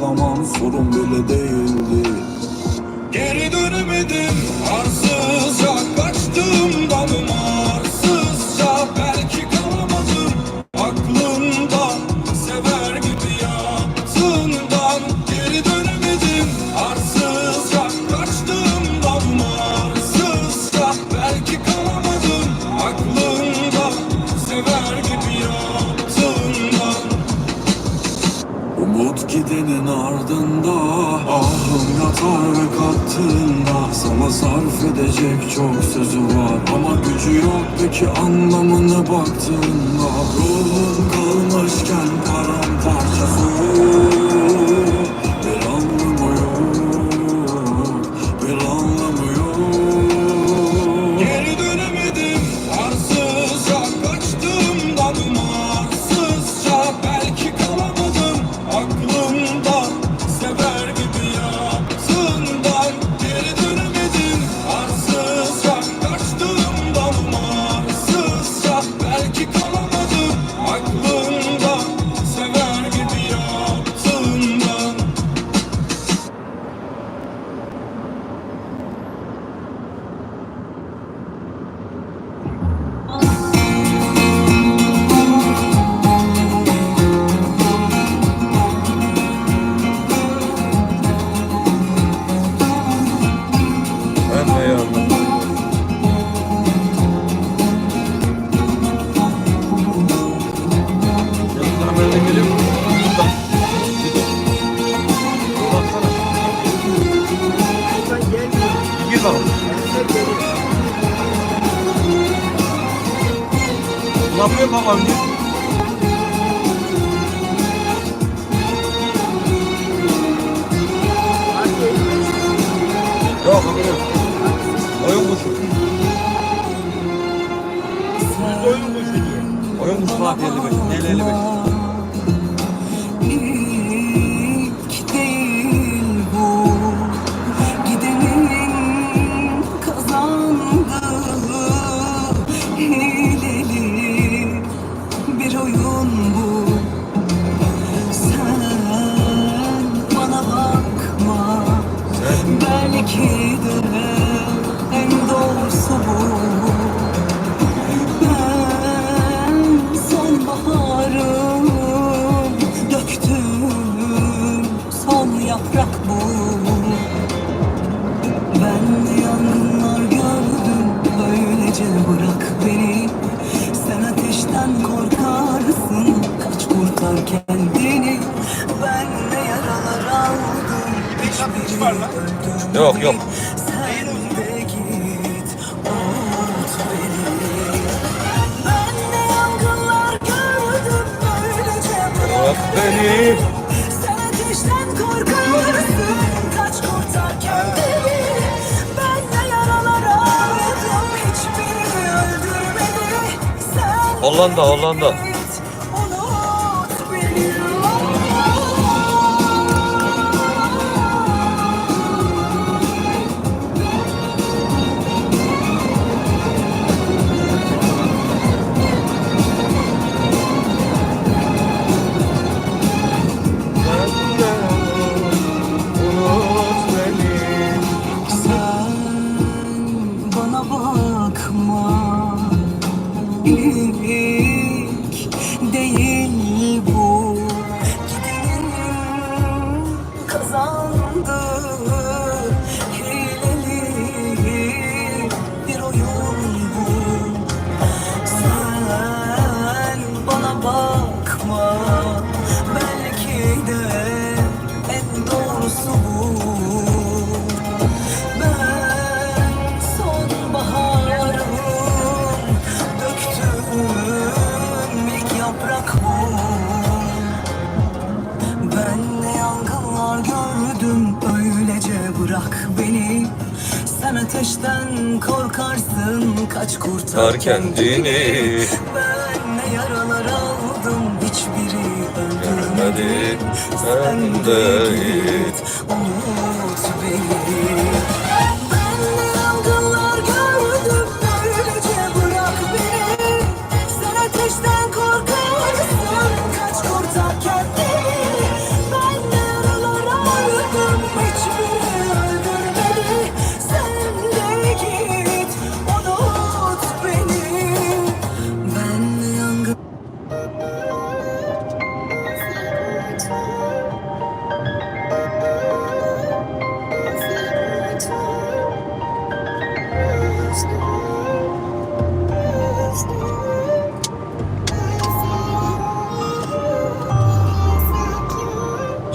Her zaman sorumlu Umut gidenin ardında Ahım yatar ve kattığında Sana sarf edecek çok sözü var Ama gücü yok peki anlamına baktığında. Ruhun kalmışken paramparça soğuk. Boyun kuşu diyor. Boyun kuşu abi 55. Neyle 55? Yok yok. Bırak beni. Sen ateşten Hollanda, Hollanda. you. Kaç kurtar kendini Ben ne yaralar aldım hiçbiri öldürmedi. Sen de git unut beni.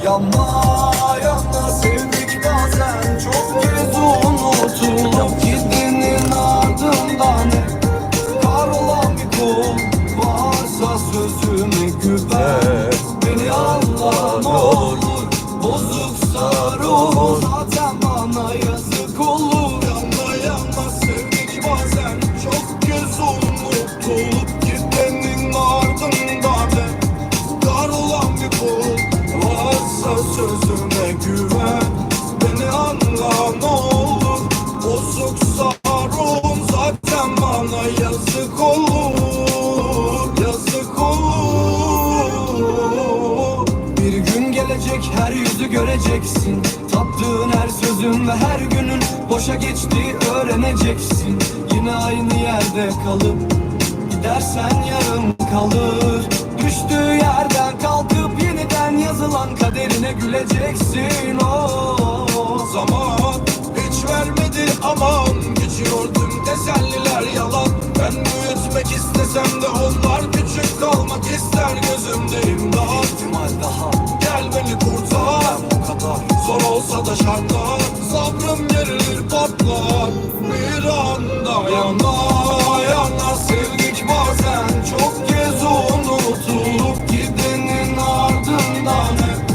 Yanma yanma sevdik bazen. Çok kez unutulup Gidinin ardından Kar olan bir kul Varsa sözüme güven. Göreceksin. Tattığın her sözün ve her günün Boşa geçtiği öğreneceksin. Yine aynı yerde kalıp Gidersen yarım kalır. Düştüğü yerden kalkıp yeniden yazılan kaderine güleceksin. O zaman hiç vermedi aman Geçiyor tüm teselliler yalan. Ben büyütmek istesem de onlar küçük kalmak ister gözümdeyim daha ihtimal daha. Gel beni kadar Zor olsa da şartlar Sabrım gerilir patlar. Bir anda yana yana Sevdik bazen çok kez unutulup Gidenin ardından hep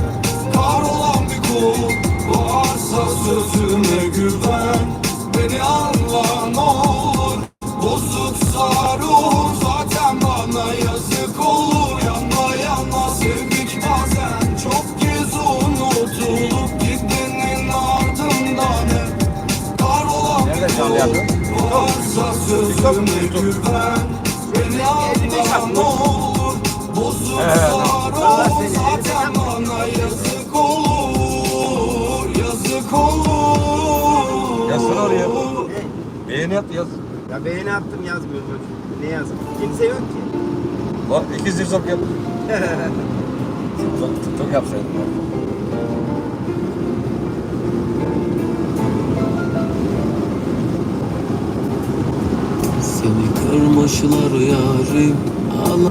Kahrolan bir kul. Varsa sözüme güven Beni anla ne olur. Bozuksa ruhum zaten bana yazık bana yazık olur Yazık olur Yazsana oraya. Beğeni yap yaz. Ya beğeni attım yazmıyor çocuk. Ne yazayım? Kimse yok ki. Bak iki zırzop yap. TikTok, TikTok yapsaydın kırmışlar yarim Allah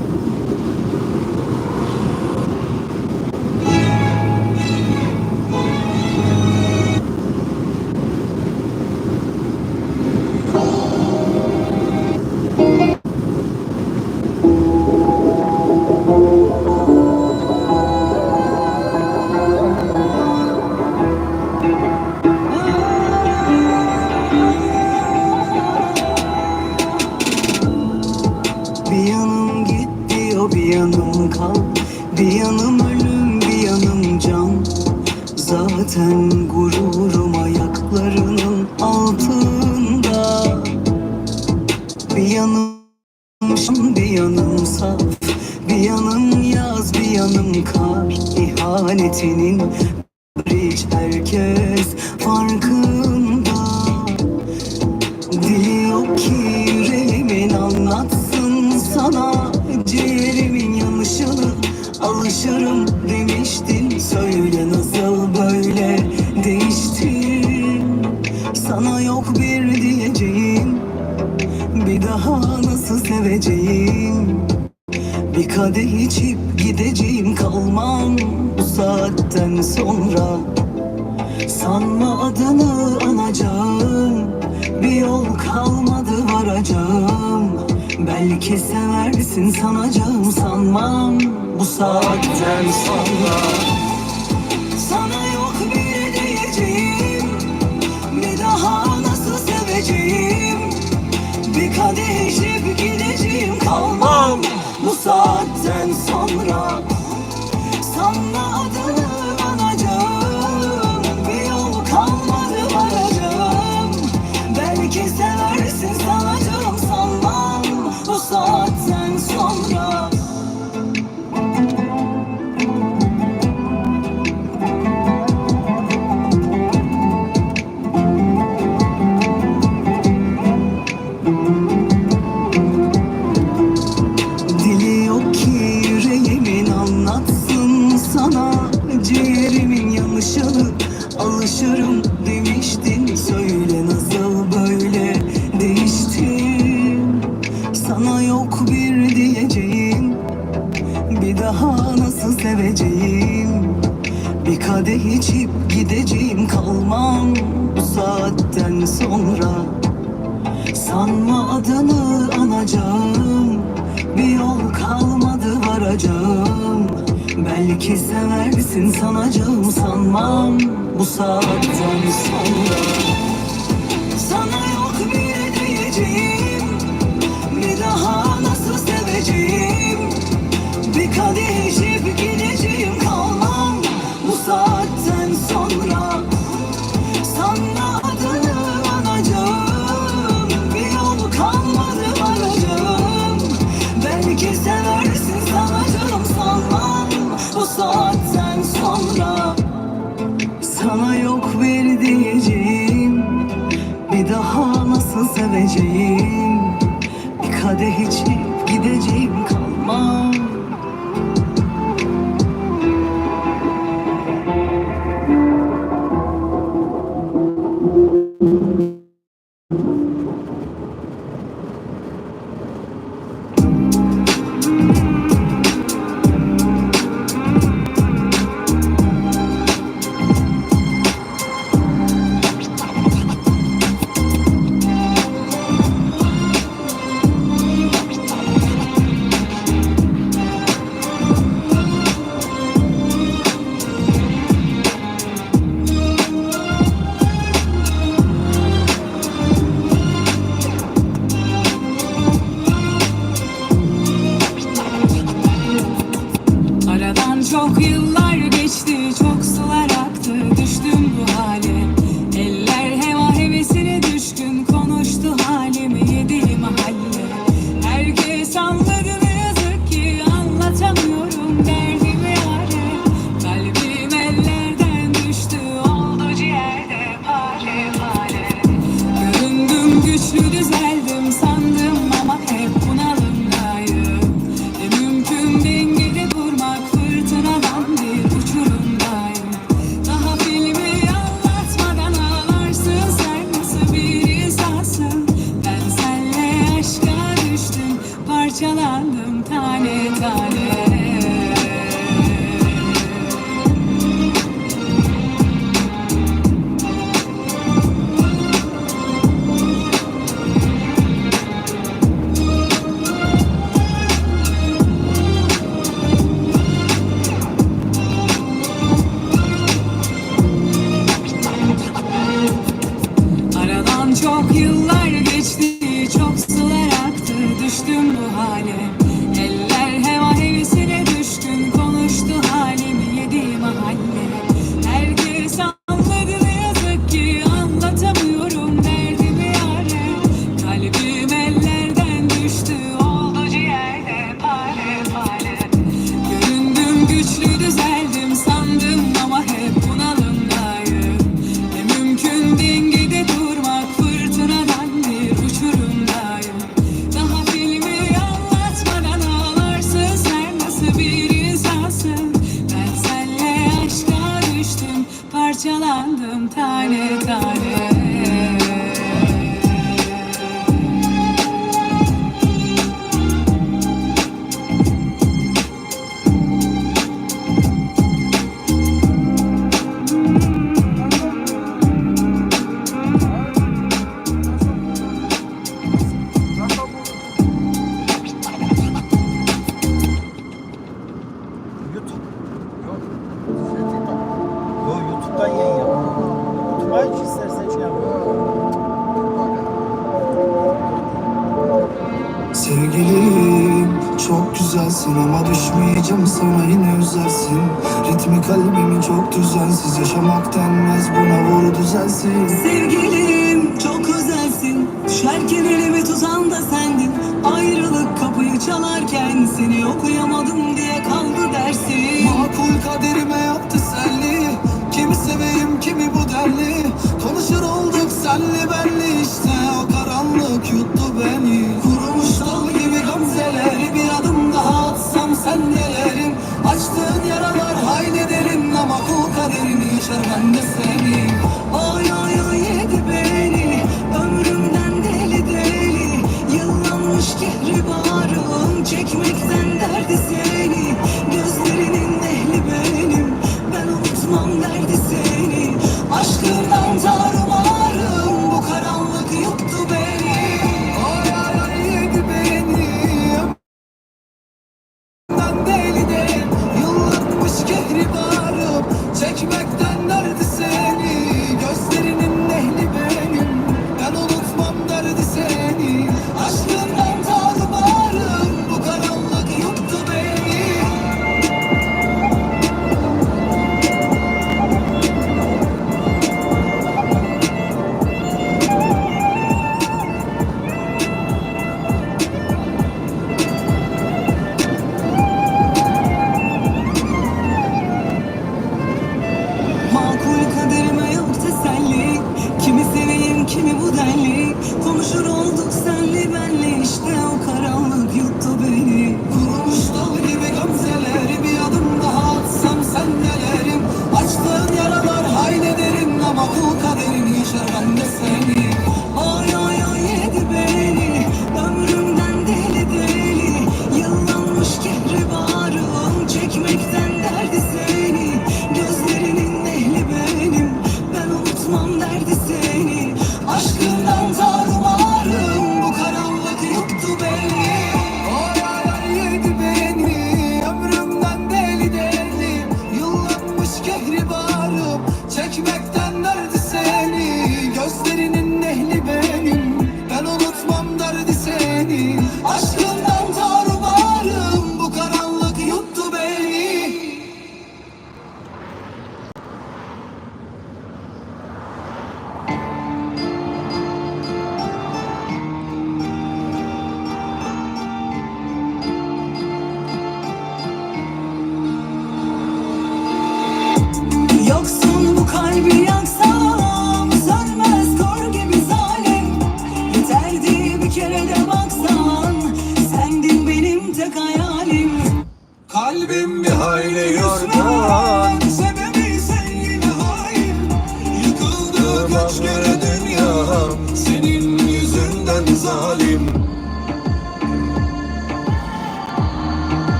Dili yok ki yüreğimin anlatsın sana Ciğerimin yanışını alışırım demiştin. Söyle nasıl böyle değiştin? Sana yok bir diyeceğim Bir daha nasıl seveceğim? Bir kadeh içip gideceğim kalmam bu saatten sonra. Sanma adını anacağım Bir yol kalmadı varacağım. Belki seversin sanacağım sanmam. Bu saatten sonra Sana yok bir diyeceğim. Bir daha nasıl seveceğim? Bir kadeh içip gideceğim kalmam. Bu saatten sonra Sanma adını sonra Sanma adını anacağım. Bir yol kalmadı varacağım. Belki seversin sanacağım sanmam. Bu saatten sonra perdi. Aradan çok yıllar geçti, çok sular aktı, düştüm bu hale. sensin. Ritmi kalbimi çok düzensiz. Yaşamak denmez buna vur düzensin Sevgilim çok özelsin. Düşerken elimi tutan da sendin. Ayrılık kapıyı çalarken Seni okuyamadım diye kaldı dersin. Makul kaderime yaptı senli Kimi seveyim kimi bu derli. Konuşur olduk senli ben. I'm the same.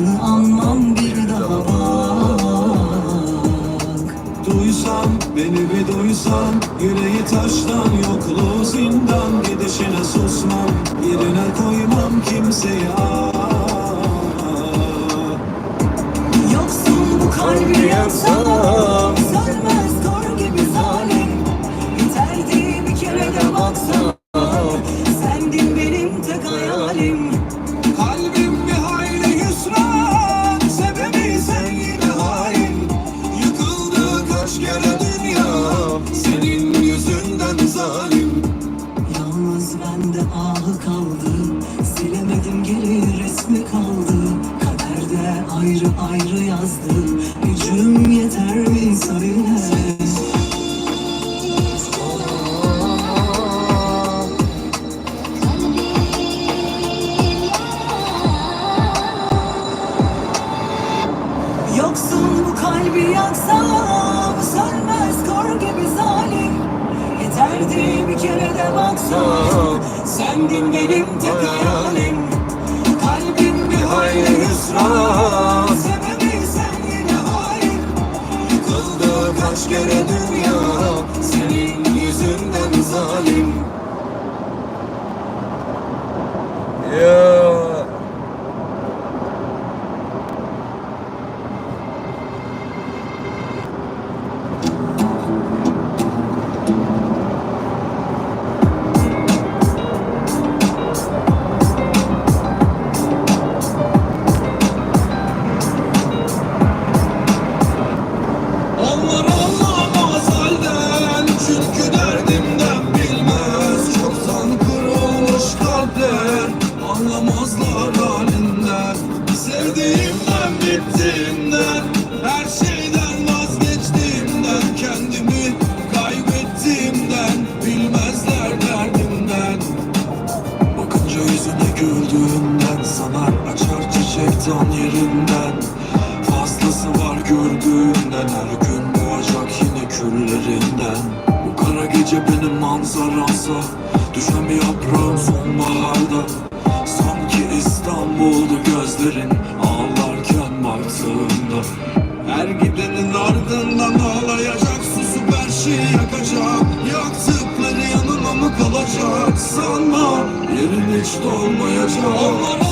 Adını anmam bir daha bak. Duysam beni bir duysan Yüreği taştan yokluğu zindan. Gidişine susmam Yerine koymam kimseyi ah sonunda Her gidenin ardından ağlayacak Susup her şeyi yakacak. Yaktıkları yanıma mı kalacak? Sanma yerin hiç dolmayacak. Onlar